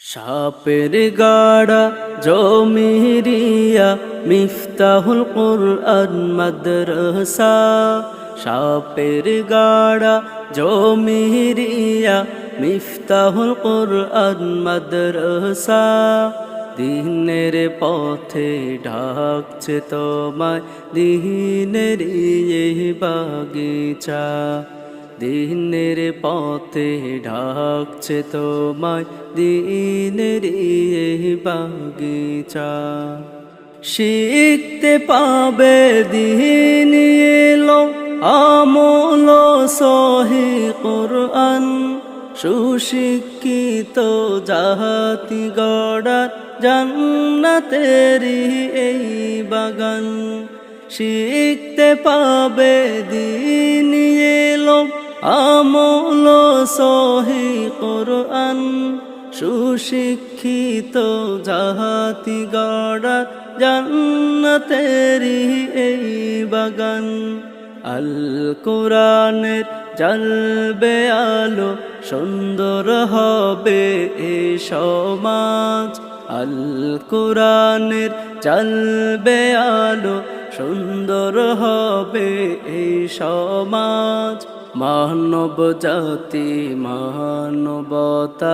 সাপের গাড়া জমিরিয়া মিফতাহুল কুরআন মাদ্রাসা। সাপের গাড়া জমিরিয়া মিফতাহুল কুরআন মাদ্রাসা। দিনের পথে ঢাকছে তোমায় দিনের এই বাগিচা। দিনের পথে ঢাকছে তোমায়, দিনের বাগিচা। শিখতে পাবে দিন এলো, আমল সহি কোরআন। সুশিক্ষিত জাতি গড়ার জান্নাতেরি এই বাগান। শিখতে পাবে দিন আমল সহি কোরআন, সুশিক্ষিত জাতি গড়া জান্নাতেরি এই বাগান। আল কোরআনের জলবে আলো সুন্দর হবে এ সমাজ। আল কোরআনের চলবে আলো সুন্দর হবে এই সমাজ। মানব জাতি মানবতার